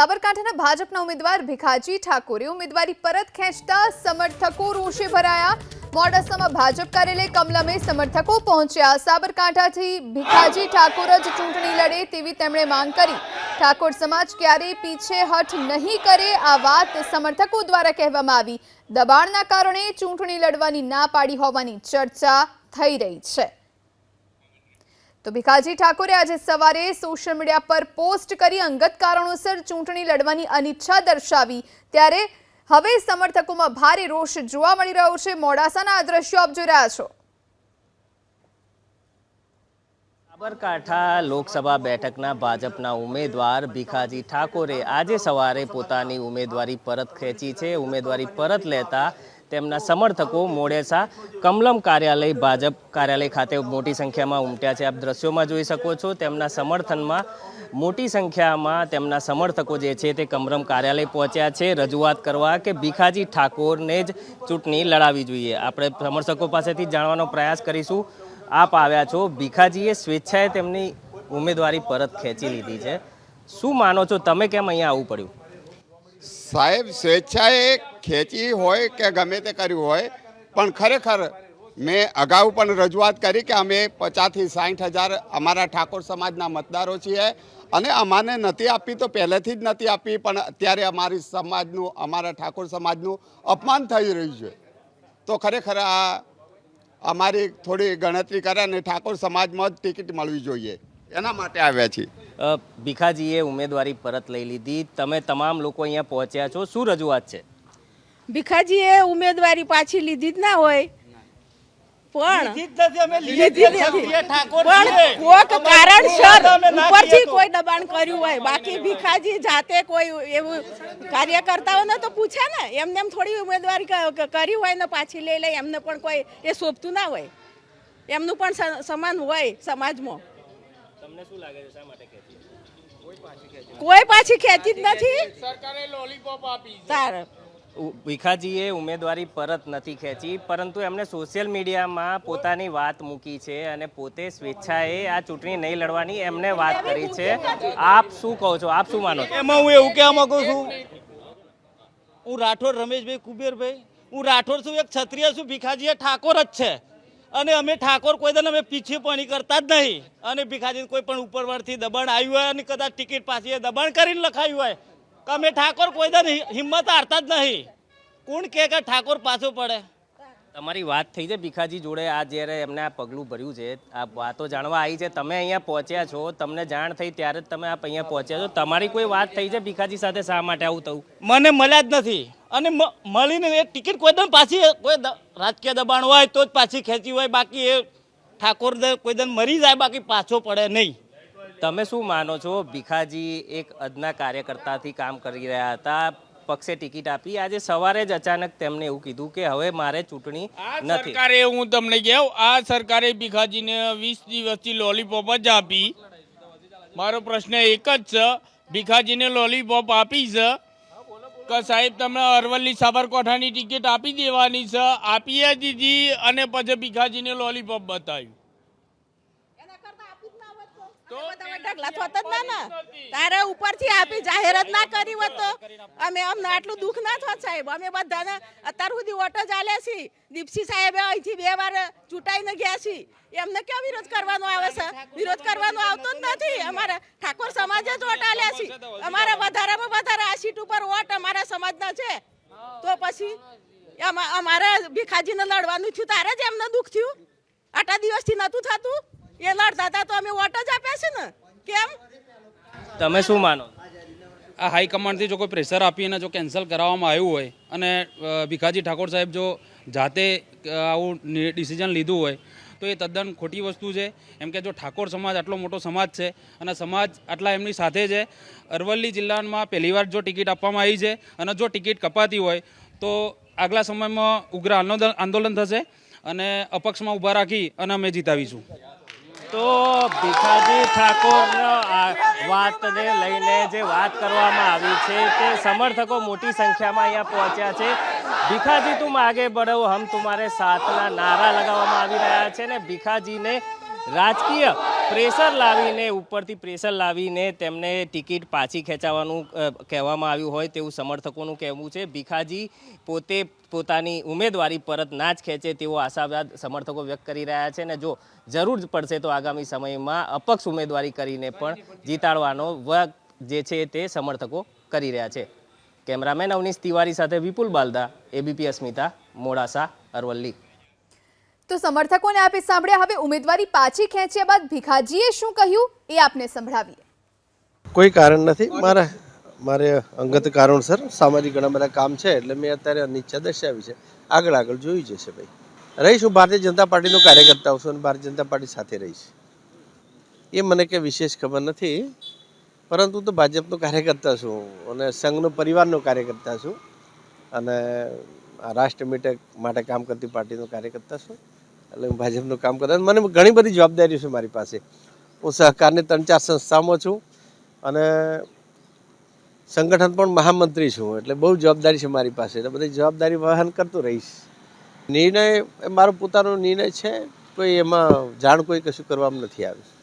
સાબરકાંઠાના ભાજપના ઉમેદવાર ભીખાજી ઠાકોરે ઉમેદવારી પરત ખેંચતા સમર્થકો રોષે ભરાયા. મોડાસામાં ભાજપ કાર્યાલય કમલમે સમર્થકો પહોંચ્યા. સાબરકાંઠાથી ભીખાજી ઠાકોર જ ચૂંટણી લડે તેવી તેમણે માંગ કરી. ઠાકોર સમાજ ક્યારેય પીછેહઠ નહીં કરે આ વાત સમર્થકો દ્વારા કહેવામાં આવી. દબાણના કારણે ચૂંટણી લડવાની ના પાડી હોવાની ચર્ચા થઈ રહી છે. તો ભીખાજી ઠાકોરે આજે સવારે સોશિયલ મીડિયા પર પોસ્ટ કરી અંગત કારણોસર ચૂંટણી લડવાની અનિચ્છા દર્શાવી. ત્યારે હવે સમર્થકોમાં ભારે રોષ જોવા મળી રહ્યો છે. મોડાસાના આ દ્રશ્યો આપ જોઈ રહ્યા છો. સાબરકાંઠા લોકસભા બેઠકના ભાજપના ઉમેદવાર ભીખાજી ઠાકોરે આજે સવારે પોતાની ઉમેદવારી પરત ખેંચી છે. ઉમેદવારી પરત લેતા તેમના સમર્થકો મોડેસા કમલમ કાર્યાલય ભાજપ કાર્યાલય ખાતે મોટી સંખ્યામાં ઉમટ્યા છે. આપ દ્રશ્યોમાં જોઈ શકો છો તેમના સમર્થનમાં મોટી સંખ્યામાં તેમના સમર્થકો જે છે તે કમલમ કાર્યાલય પહોંચ્યા છે. રજૂઆત કરવા કે ભીખાજી ઠાકોરને જ ચૂંટણી લડાવી જોઈએ. આપણે સમર્થકો પાસેથી જાણવાનો પ્રયાસ કરીશું. આપ આવ્યા છો. ભીખાજીએ સ્વેચ્છાએ તેમની ઉમેદવારી પરત ખેંચી લીધી છે. શું માનો છો? તમે કેમ અહીંયા આવવું પડ્યું? સાહેબ, સ્વેચ્છાએ ખેંચી હોય કે ગમે તે કર્યું હોય, પણ ખરેખર મેં અગાઉ પણ રજૂઆત કરી કે અમે પચાસથી સાઠ હજાર અમારા ઠાકોર સમાજના મતદારો છીએ અને અમાને નથી આપી તો પહેલેથી જ નથી આપી, પણ અત્યારે અમારી સમાજનું, અમારા ઠાકોર સમાજનું અપમાન થઈ રહ્યું છે. તો ખરેખર આ અમારી થોડી ગણતરી કરે અને ઠાકોર સમાજમાં જ ટિકિટ મળવી જોઈએ. એના માટે આવ્યા છીએ. ભીખાજીએ ઉમેદવારી પરત લઈ લીધી. તમે તમામ લોકો અહીંયા પહોંચ્યા છો. શું રજૂઆત છે? ભીખાજીએ ઉમેદવારી પાછી લીધી જ ના હોય. પણ લીધી જ નથી. પણ કોક કારણસર ઉપરથી કોઈ દબાણ કર્યું હોય. બાકી ભીખાજી જાતે કોઈ એવું કાર્યકર્તાઓને તો પૂછે ને. એમને એમ થોડી ઉમેદવારી કરી હોય ને પાછી લઈ લે એમને પણ કોઈ એ શોભતું ના હોય. એમનું પણ સમાન હોય સમાજમાં. તમને શું લાગે છે? શા માટે કોઈ પાછી ખેંચી જ નથી. તાર. ઉ- ભીખાજીએ ઉમેદવારી પરત નથી ખેંચી, પરંતુ એમણે સોશિયલ મીડિયામાં પોતાની વાત મૂકી છે અને પોતે સ્વેચ્છાએ આ ચૂંટણી નહીં લડવાની એમને વાત કરી છે. આપ શું કહો છો? આપ શું માનો એમાં હું એવું કહેવા માંગુ છું, હું રાઠોડ રમેશભાઈ કુબેરભાઈ, હું રાઠોડ છું, એક ક્ષત્રિય છું ભીખાજી એ ઠાકોર જ છે. અને અમે ઠાકોર કોઈ દિન અમે પીછે પાણી કરતા જ નહીં. અને ભીખાજી કોઈ પણ ઉપરવરથી દબાણ આવ્યું હોય અને કદાચ ટિકિટ પાછી દબાણ કરીને લખાયું હોય તો અમે ઠાકોર કોઈ દિન હિંમત હારતા જ નહીં. કોણ કે કે ઠાકોર પાછો પડે? તમારી વાત થઈ છે ભીખાજી જોડે. આ જ્યારે એમને આ પગલું ભર્યું છે આ વાતો જાણવા આવી છે. તમે અહીંયા પહોંચ્યા છો તમને જાણ થઈ ત્યારે જ તમે આપ અહીંયા પહોંચ્યા છો. તમારી કોઈ વાત થઈ છે ભીખાજી સાથે શા માટે આવું થયું? મને મળ્યા જ નથી. અને મળીને એ ટિકિટ કોઈ દમ પાછી કોઈ દ- રાજકીય દબાણ હોય તો જ પાછી ખેંચી હોય. બાકી એ ઠાકોર દ- કોઈ દન મરી જાય બાકી પાછો પડે નહીં. તમે શું માનો છો? ભીખાજી એક અદના કાર્યકર્તાથી કામ કરી રહ્યા હતા. પક્ષે ટિકિટ આપી. આજે સવારે જ અચાનક તેમણે એવું કીધું કે હવે મારે ચૂંટણી નથી. સરકારે હું તમને કહું આ સરકારે ભીખાજીને વીસ દિવસથી લોલીપોપ જ આપી. મારો પ્રશ્ન એક જ છે ભીખાજીને લોલીપોપ આપી છે? કે સાહેબ તમે અરવલ્લી સાબરકાંઠાની ટિકિટ આપી દેવાની છે? આપીએ દીધી અને પછી ભીખાજીને લોલીપોપ બતાવ્યું. બધા ઢગલા થતા જ ના ને. તારે ઉપરથી આપી જાહેરાત ના કરી હોત તો. અમે અમને આટલું દુઃખ ના થોત સાહેબ. અમે બધાને અત્યાર સુધી ઓટો ચાલ્યા છીએ. દીપસી સાહેબે અહીંથી બે વાર ચૂંટાઈને ગયા છીએ. એમને ક્યાં વિરોધ કરવાનો આવે છે? વિરોધ કરવાનો આવતો જ નથી. અમારે ઠાકોર સમાજે જ વોટ આલ્યા છે અમારે વધારામાં વધારે આ સીટ ઉપર વોટ અમારા સમાજના છે. તો પછી અમારે ભીખાજીને લડવાનું થયું. તારે જ એમને દુઃખ થયું? આટલા દિવસથી નહોતું થતું? એ લડતા હતા તો અમે વોટ જ આપ્યા છે ને? કેમ? તમે શું માનો? આ હાઈકમાન્ડથી જો કોઈ પ્રેશર આપીને જો કેન્સલ કરાવવામાં આવ્યું હોય અને ભીખાજી ઠાકોર સાહેબ જો જાતે આવું ડિસિઝન લીધું હોય તો એ તદ્દન ખોટી વસ્તુ છે. એમ કે જો ઠાકોર સમાજ આટલો મોટો સમાજ છે અને સમાજ આટલા એમની સાથે છે અરવલ્લી જિલ્લામાં પહેલીવાર જો ટિકિટ આપવામાં આવી છે અને જો ટિકિટ કપાતી હોય તો આગલા સમયમાં ઉગ્ર આંદોલન આંદોલન થશે અને અપક્ષમાં ઊભા રાખી અને અમે જીતાવીશું. તો ભીખાજી ઠાકોર વાતને લઈને જે વાત કરવામાં આવી છે, તે સમર્થકો મોટી સંખ્યામાં અહીંયા પહોંચ્યા છે. ભીખાજી તું આગે બઢો હમ તુમારે સાથના નારા લગાવવામાં આવી રહ્યા છે ને ભીખાજીને રાજકીય પ્રેશર લાવીને, ઉપરથી પ્રેશર લાવીને તેમને ટિકિટ પાછી ખેંચાવાનું કહેવામાં આવ્યું હોય તેવું સમર્થકોનું કહેવું છે. ભીખાજી પોતે પોતાની ઉમેદવારી પરત ના જ ખેંચે તેવો આશાવાદ સમર્થકો વ્યક્ત કરી રહ્યા છે. અને જો જરૂર પડશે તો આગામી સમયમાં અપક્ષ ઉમેદવારી કરીને પણ જીતાડવાનો વર્ગ જે છે તે સમર્થકો કરી રહ્યા છે. કેમેરામેન અવનીશ તિવારી સાથે વિપુલ બાલદા, એબીપી અસ્મિતા, મોડાસા, અરવલ્લી. તો સમર્થકોને આપે સાંભળ્યા. હવે ઉમેદવારી પાછી ખેંચ્યા બાદ ભીખાજીએ શું કહ્યું એ આપને સંભળાવીએ. કોઈ કારણ નથી. મારા, મારે અંગત કારણસર સામાજિક ઘણા બધા કામ છે એટલે મેં અત્યારે અનિચ્છા દર્શાવી છે. આગળ આગળ જોઈ જશે ભાઈ. રહીશ. ભારતીય જનતા પાર્ટીનો કાર્યકર્તા છું અને ભારતીય જનતા પાર્ટી સાથે રહીશ એ મને કે વિશેષ ખબર નથી. પરંતુ તો ભાજપનો કાર્યકર્તા છું અને સંઘનો પરિવારનો કાર્યકર્તા છું અને રાષ્ટ્ર માટે કામ કરતી પાર્ટીનો કાર્યકર્તા છું. એટલે હું ભાજપનું કામ કરતા મને ઘણી બધી જવાબદારીઓ છે મારી પાસે. હું સહકારની ત્રણ ચાર સંસ્થામાં છું અને સંગઠન પણ મહામંત્રી છું. એટલે બહુ જવાબદારી છે મારી પાસે. એટલે બધી જવાબદારી વહન કરતો રહીશ. નિર્ણય એ મારો પોતાનો નિર્ણય છે. કોઈ એમાં જાણ કોઈ કશું કરવામાં નથી આવ્યું